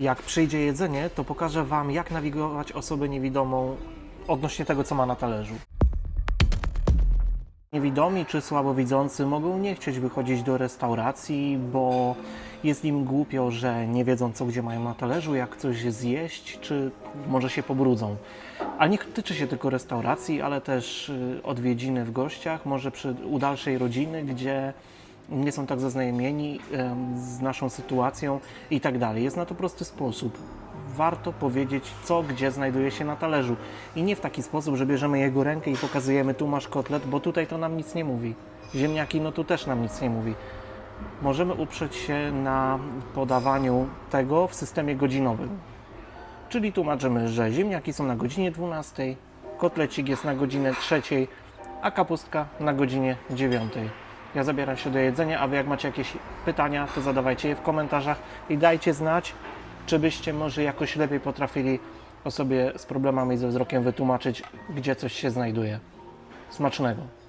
Jak przyjdzie jedzenie, to pokażę Wam, jak nawigować osobę niewidomą odnośnie tego, co ma na talerzu. Niewidomi czy słabowidzący mogą nie chcieć wychodzić do restauracji, bo jest im głupio, że nie wiedzą, co gdzie mają na talerzu, jak coś zjeść, czy może się pobrudzą. A nie tyczy się tylko restauracji, ale też y, odwiedziny w gościach, może przy, u dalszej rodziny, gdzie nie są tak zaznajomieni z naszą sytuacją i tak dalej. Jest na to prosty sposób. Warto powiedzieć, co gdzie znajduje się na talerzu. I nie w taki sposób, że bierzemy jego rękę i pokazujemy, tu masz kotlet, bo tutaj to nam nic nie mówi. Ziemniaki, no tu też nam nic nie mówi. Możemy uprzeć się na podawaniu tego w systemie godzinowym. Czyli tłumaczymy, że ziemniaki są na godzinie 12, kotlecik jest na godzinę 3, a kapustka na godzinie 9. Ja zabieram się do jedzenia, a Wy jak macie jakieś pytania, to zadawajcie je w komentarzach i dajcie znać, czy byście może jakoś lepiej potrafili osobie z problemami ze wzrokiem wytłumaczyć, gdzie coś się znajduje. Smacznego!